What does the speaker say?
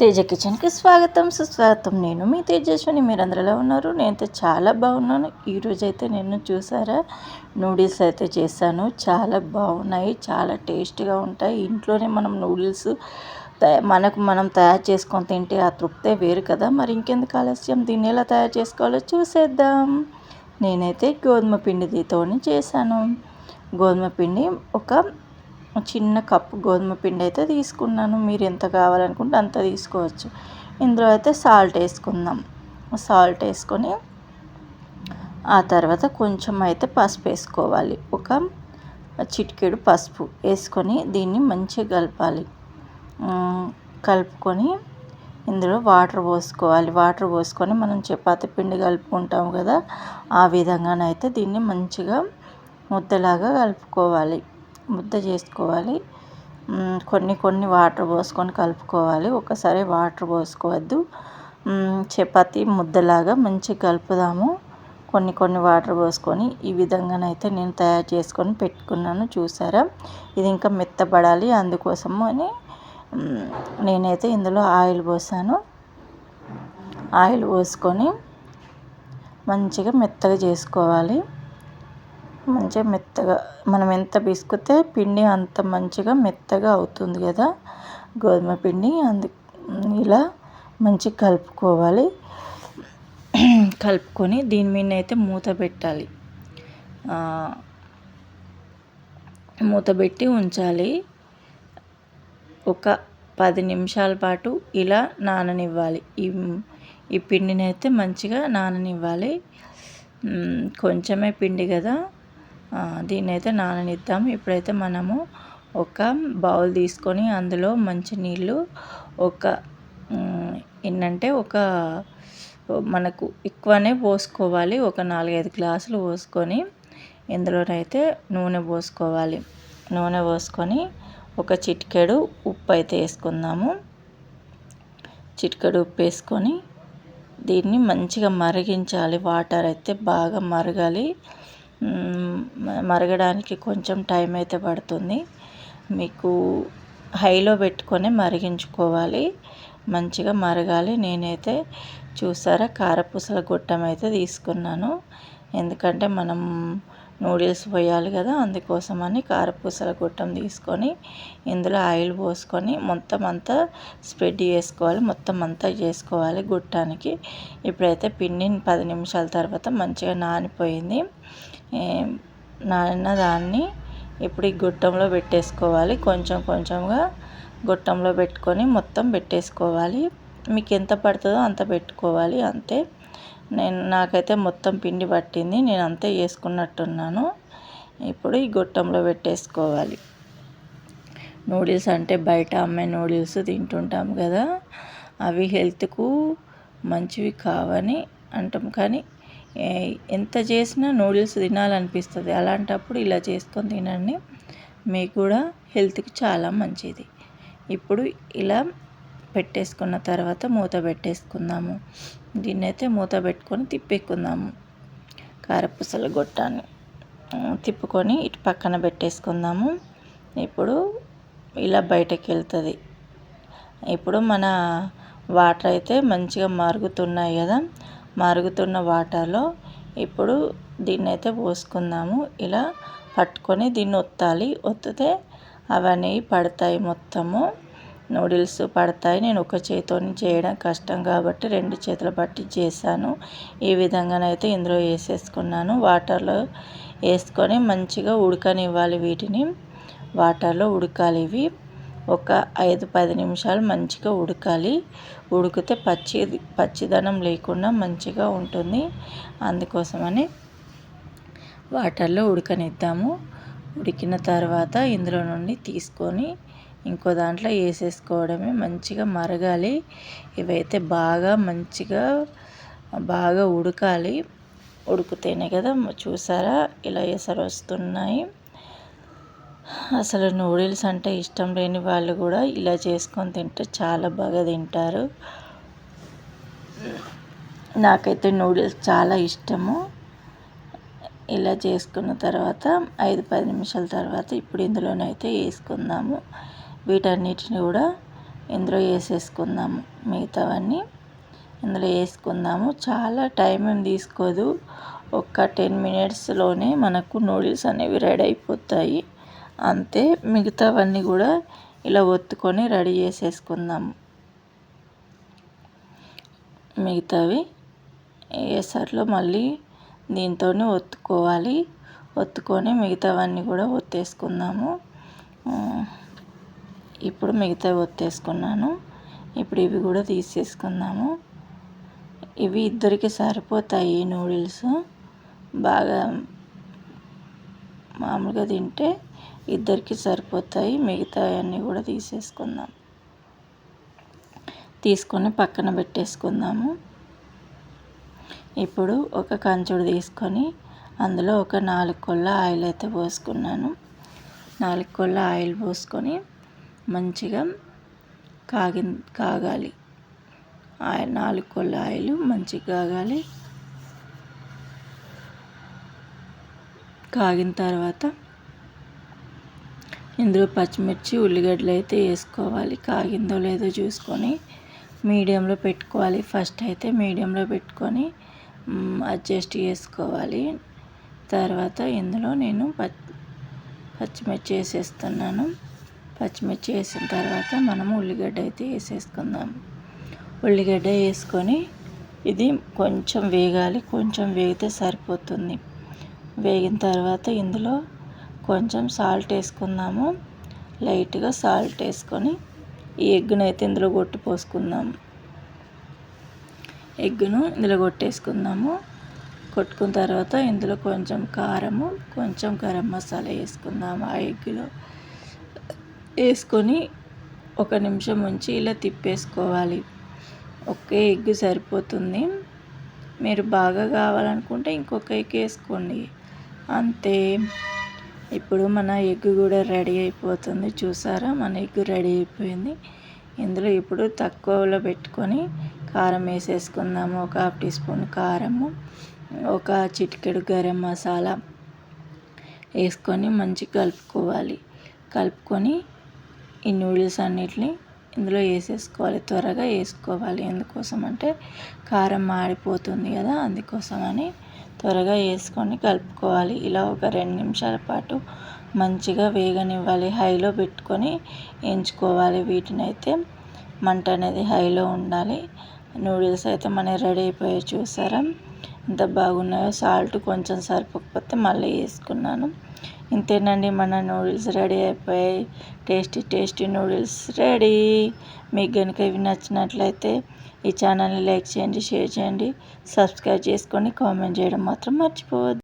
తేజ కిచెన్కి స్వాగతం. సుస్వాగతం. నేను మీ తేజస్విని. మీరు అందరిలో ఉన్నారు. నేనైతే చాలా బాగున్నాను. ఈరోజు అయితే నేను చూసారా? నూడిల్స్ అయితే చేశాను. చాలా బాగున్నాయి. చాలా టేస్ట్గా ఉంటాయి. ఇంట్లోనే మనం నూడిల్స్ మనకు మనం తయారు చేసుకొని తింటే ఆ తృప్తే వేరు కదా. మరి ఇంకెందుకు ఆలస్యం? దీన్ని ఎలా తయారు చేసుకోవాలో చూసేద్దాం. నేనైతే గోధుమ పిండితో చేశాను. గోధుమ పిండి ఒక చిన్న కప్పు గోధుమ పిండి అయితే తీసుకున్నాను. మీరు ఎంత కావాలనుకుంటే అంత తీసుకోవచ్చు. ఇందులో అయితే సాల్ట్ వేసుకుందాం. సాల్ట్ వేసుకొని ఆ తర్వాత కొంచెం అయితే పసుపు వేసుకోవాలి. ఒక చిటికెడు పసుపు వేసుకొని దీన్ని మంచిగా కలపాలి. కలుపుకొని ఇందులో వాటర్ పోసుకోవాలి. వాటర్ పోసుకొని మనం చపాతి పిండి కలుపుకుంటాం కదా ఆ విధంగానైతే దీన్ని మంచిగా ముద్దలాగా కలుపుకోవాలి. ముద్ద చేసుకోవాలి. కొన్ని కొన్ని వాటర్ పోసుకొని కలుపుకోవాలి. ఒకసారి వాటర్ పోసుకోవద్దు. చపాతి ముద్దలాగా మంచిగా కలుపుదాము. కొన్ని కొన్ని వాటర్ పోసుకొని ఈ విధంగానైతే నేను తయారు చేసుకొని పెట్టుకున్నాను. చూసారా? ఇది ఇంకా మెత్తబడాలి. అందుకోసము అని నేనైతే ఇందులో ఆయిల్ పోసాను. ఆయిల్ పోసుకొని మంచిగా మెత్తగా చేసుకోవాలి. మంచిగా మెత్తగా మనం ఎంత పిసికితే పిండి అంత మంచిగా మెత్తగా అవుతుంది కదా. గోధుమ పిండి అందు ఇలా మంచిగా కలుపుకోవాలి. కలుపుకొని దీని మీద అయితే మూత పెట్టాలి. మూత పెట్టి ఉంచాలి. ఒక పది నిమిషాల పాటు ఇలా నాననివ్వాలి. ఈ ఈ పిండిని అయితే మంచిగా నాననివ్వాలి. కొంచెమే పిండి కదా. దీన్ని అయితే నాననిద్దాం. ఇప్పుడైతే మనము ఒక బౌల్ తీసుకొని అందులో మంచి నీళ్ళు ఒక ఏంటంటే ఒక మనకు ఎక్కువనే పోసుకోవాలి. ఒక నాలుగైదు గ్లాసులు పోసుకొని ఇందులోనైతే నూనె పోసుకోవాలి. నూనె పోసుకొని ఒక చిటికెడు ఉప్పు అయితే వేసుకుందాము. చిటికెడు ఉప్పు వేసుకొని దీన్ని మంచిగా మరిగించాలి. వాటర్ అయితే బాగా మరగాలి. మరగడానికి కొంచెం టైం అయితే పడుతుంది. మీకు హైలో పెట్టుకొని మరిగించుకోవాలి. మంచిగా మరగాలి. నేనైతే చూసారా కారపూసల గొట్టం అయితే తీసుకున్నాను. ఎందుకంటే మనం నూడిల్స్ పోయాలి కదా అందుకోసమని కారపూసల గొట్టం తీసుకొని ఇందులో ఆయిల్ పోసుకొని మొత్తం అంతా స్ప్రెడ్ చేసుకోవాలి మొత్తం అంతా చేసుకోవాలి గుట్టానికి. ఇప్పుడైతే పిండి పది నిమిషాల తర్వాత మంచిగా నానిపోయింది. నానిన దాన్ని ఇప్పుడు ఈ గుట్టంలో పెట్టేసుకోవాలి. కొంచెం కొంచెంగా గుట్టంలో పెట్టుకొని మొత్తం పెట్టేసుకోవాలి. మీకు ఎంత పడుతుందో అంత పెట్టుకోవాలి అంతే. నేను నాకైతే మొత్తం పిండి పట్టింది నేను అంతే వేసుకున్నట్టున్నాను ఇప్పుడు ఈ గొట్టంలో పెట్టేసుకోవాలి. నూడిల్స్ అంటే బయట అమ్మే నూడిల్స్ తింటుంటాం కదా అవి హెల్త్కు మంచివి కావని అంటాం. కానీ ఎంత చేసినా నూడిల్స్ తినాలనిపిస్తుంది. అలాంటప్పుడు ఇలా చేసుకొని తినండి. మీకు కూడా హెల్త్కి చాలా మంచిది. ఇప్పుడు ఇలా పెట్టేసుకున్న తర్వాత మూత పెట్టేసుకుందాము. దీన్ని అయితే మూత పెట్టుకొని తిప్పేసుకుందాము కారపూసల గొట్టాన్ని తిప్పుకొని ఇటు పక్కన పెట్టేసుకుందాము. ఇప్పుడు ఇలా బయటకు వెళ్తుంది ఇప్పుడు మన వాటర్ అయితే మంచిగా మరుగుతున్నాయి కదా. మరుగుతున్న వాటర్లో ఇప్పుడు దీన్ని అయితే పోసుకుందాము. ఇలా పట్టుకొని దీన్ని ఒత్తాలి. ఒత్తితే అవన్నీ పడతాయి మొత్తము. నూడిల్స్ పడతాయి. నేను ఒక చేతితో చేయడం కష్టం కాబట్టి రెండు చేతులు పట్టి చేశాను. ఈ విధంగానైతే ఇందులో వేసేసుకున్నాను. వాటర్లో వేసుకొని మంచిగా ఉడకనివ్వాలి వీటిని. వాటర్లో ఉడకాలి ఇవి. ఒక ఐదు పది నిమిషాలు మంచిగా ఉడకాలి. ఉడికితే పచ్చి పచ్చిదనం లేకుండా మంచిగా ఉంటుంది. అందుకోసమని వాటర్లో ఉడకనిద్దాము. ఉడికిన తర్వాత ఇందులో నుండి తీసుకొని ఇంకో దాంట్లో వేసేసుకోవడమే మంచిగా మరగాలి. ఇవైతే బాగా మంచిగా బాగా ఉడకాలి. ఉడికితేనే కదా చూసారా? ఇలా ఎసరు వస్తున్నాయి. అసలు నూడిల్స్ అంటే ఇష్టం లేని వాళ్ళు కూడా ఇలా చేసుకొని తింటే చాలా బాగా తింటారు. నాకైతే నూడిల్స్ చాలా ఇష్టము. ఇలా చేసుకున్న తర్వాత ఐదు పది నిమిషాల తర్వాత ఇప్పుడు ఇందులోనైతే వేసుకుందాము. వీటన్నిటిని కూడా ఇందులో వేసేసుకుందాము. మిగతావన్నీ ఇందులో వేసుకుందాము. చాలా టైం ఏం తీసుకోదు. ఒక టెన్ మినిట్స్లోనే మనకు నూడిల్స్ అనేవి రెడీ అయిపోతాయి. అంతే. మిగతావన్నీ కూడా ఇలా ఒత్తుకొని రెడీ చేసేసుకుందాము మిగతావి ఎసర్లో మళ్ళీ దీంతో ఒత్తుకోవాలి. ఒత్తుకొని మిగతావన్నీ కూడా ఒత్తేసుకుందాము. ఇప్పుడు మిగతా ఒత్తేసుకున్నాను. ఇప్పుడు ఇవి కూడా తీసేసుకుందాము. ఇవి ఇద్దరికి సరిపోతాయి నూడిల్స్. బాగా మామూలుగా తింటే ఇద్దరికి సరిపోతాయి. మిగతా అన్నీ కూడా తీసేసుకుందాం. తీసుకొని పక్కన పెట్టేసుకుందాము. ఇప్పుడు ఒక కంచుడు తీసుకొని అందులో ఒక నాలుగు కొల్ల ఆయిల్ అయితే పోసుకున్నాను. నాలుగు కొల్ల ఆయిల్ పోసుకొని మంచిగా కాగి కాగాలి. ఆయిల్ నాలుగు కొల్ల ఆయిల్ మంచిగా కాగాలి. కాగిన తర్వాత ఇందులో పచ్చిమిర్చి ఉల్లిగడ్డలు అయితే వేసుకోవాలి. కాగిందో లేదో చూసుకొని మీడియంలో పెట్టుకోవాలి. ఫస్ట్ అయితే మీడియంలో పెట్టుకొని అడ్జస్ట్ చేసుకోవాలి. తర్వాత ఇందులో నేను పచ్చిమిర్చి వేసేస్తున్నాను. పచ్చిమిర్చి వేసిన తర్వాత మనం ఉల్లిగడ్డ అయితే వేసేసుకుందాం. ఉల్లిగడ్డ వేసుకొని ఇది కొంచెం వేగాలి కొంచెం వేగితే సరిపోతుంది. వేగిన తర్వాత ఇందులో కొంచెం సాల్ట్ వేసుకుందాము. లైట్గా సాల్ట్ వేసుకొని ఈ ఎగ్గును అయితే ఇందులో కొట్టి పోసుకుందాము ఎగ్గును ఇందులో కొట్టేసుకుందాము. కొట్టుకున్న తర్వాత ఇందులో కొంచెం కారము కొంచెం గరం మసాలా వేసుకుందాము ఆ ఎగ్గులో. వేసుకొని ఒక నిమిషం ఉంచి ఇలా తిప్పేసుకోవాలి. ఒకే ఎగ్ సరిపోతుంది. మీరు బాగా కావాలనుకుంటే ఇంకొక ఎగ్ వేసుకోండి. అంతే. ఇప్పుడు మన ఎగ్ కూడా రెడీ అయిపోతుంది. చూసారా? మన ఎగ్ రెడీ అయిపోయింది. ఇందులో ఇప్పుడు తక్కువలో పెట్టుకొని కారం వేసేసుకుందాము. ఒక హాఫ్ టీ స్పూన్ కారము ఒక చిటికెడు గరం మసాలా వేసుకొని మంచిగా కలుపుకోవాలి. కలుపుకొని ఈ నూడిల్స్ అన్నిటిని ఇందులో వేసేసుకోవాలి. త్వరగా వేసుకోవాలి. ఎందుకోసం అంటే కారం మాడిపోతుంది కదా అందుకోసమని త్వరగా వేసుకొని కలుపుకోవాలి. ఇలా ఒక రెండు నిమిషాల పాటు మంచిగా వేగనివ్వాలి. హైలో పెట్టుకొని వేయించుకోవాలి. వీటిని అయితే మంట అనేది హైలో ఉండాలి. నూడిల్స్ అయితే మన రెడీ అయిపోయాయి. చూసారా? ఎంత బాగున్నాయో. సాల్ట్ కొంచెం సరిపోకపోతే మళ్ళీ వేసుకున్నాను. ఇంతేనండి మన నూడిల్స్ రెడీ అయిపోయాయి. Tasty tasty noodles ready. మీకు కనుక ఇవి నచ్చినట్లయితే ఈ ఛానల్ని లైక్ చేయండి షేర్ చేయండి సబ్స్క్రైబ్ చేసుకొని కామెంట్ చేయడం మాత్రం మర్చిపోవద్దు.